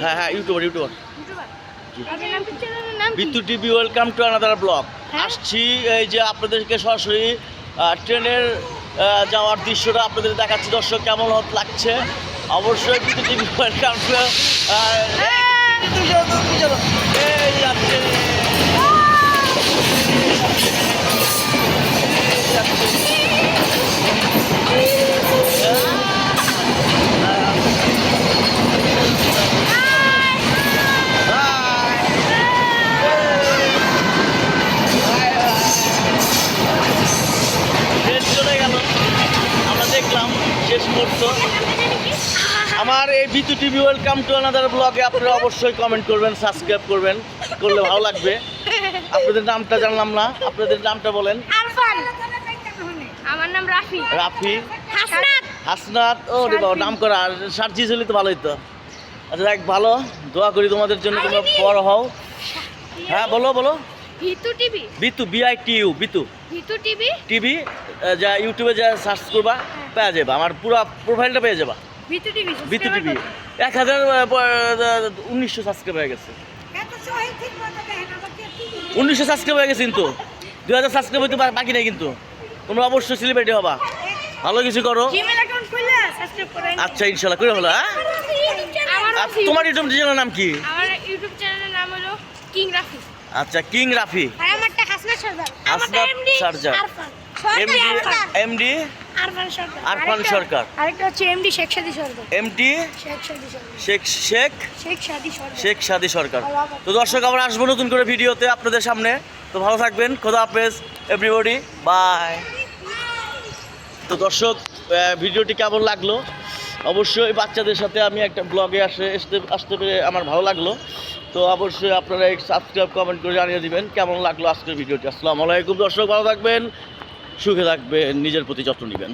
হ্যাঁ হ্যাঁ YouTuber YouTuber? Bidyut TV welcome to another blog হ্যাঁ? আসছি এই যে আপনাদেরকে সরাসরি ট্রেনের যাওয়ার দৃশ্যটা আপনাদের দেখাচ্ছি দর্শক কেমন লাগছে অবশ্যই বিদ্যুৎ টিভি ওয়েলকাম টু মুহূর্ত। আমার এই Bitu TV welcome to another ব্লগে আপনারা অবশ্যই কমেন্ট করবেন সাবস্ক্রাইব করবেন করলে ভালো লাগবে। আপনাদের নামটা জানলাম না আপনাদের নামটা বলেন। আরফান। আমার নাম রাফি। রাফি। হাসনাত। হাসনাত। ও রে বাবা নাম করা আর সার্জিস হলে তো ভালোই তো। আচ্ছা দেখ ভালো। দোয়া করি তোমাদের জন্য তোমরা বড় হও। হ্যাঁ বলো বলো। ভিতু টিভি? বিতু বিআই টিউ বিতু ভিতু। টিভি? টিভি যা ইউটিউবে যা সার্চ করবা। পেয়ে যাবা আমার পুরো প্রোফাইলটা পেয়ে যাবা। TV Bitu TV. এক হাজার উনিশশো সাবস্ক্রাইব হয়ে গেছে। উনিশশো সাবস্ক্রাইব হয়ে গেছে কিন্তু। দুই হাজার সাবস্ক্রাইব হইতে বাকি নেই কিন্তু। তোমরা অবশ্যই সেলিব্রিটি হবা। ভালো কিছু করো। জিমেল অ্যাকাউন্ট খুলে সাবস্ক্রাইব করেন আচ্ছা ইনশাল্লাহ করে হলো হ্যাঁ? তোমার ইউটিউব চ্যানেলের নাম কি? আমার ইউটিউব চ্যানেলের নাম হলো কিং রাফি আচ্ছা কিং রাফি আর আমারটা হাসনাত সরদার। আমারটা এমডি সরদার। এমডি আরফান সরকার। আরফান আরেকটা- সরকার। আরেকটা হচ্ছে এমডি শেখ সাদি সরকার। এমটি শেখ সাদি সরকার। শেখ শেখ? শেখ সাদি সরকার। শেখ সাদি সরকার। তো দর্শক আবার আসব নতুন করে ভিডিওতে আপনাদের সামনে। তো ভালো থাকবেন। খোদা হাফেজ এভরিবডি বাই তো দর্শক ভিডিওটি কেমন লাগল? অবশ্যই বাচ্চাদের সাথে আমি একটা ব্লগে আসে আসতে আসতে পেরে আমার ভালো লাগল। তো অবশ্যই আপনারা সাবস্ক্রাইব কমেন্ট করে জানিয়ে দিবেন কেমন লাগল আজকের ভিডিওটি। আসসালামু আলাইকুম দর্শক ভালো থাকবেন। সুখে থাকবেন নিজের প্রতি যত্ন নেবেন।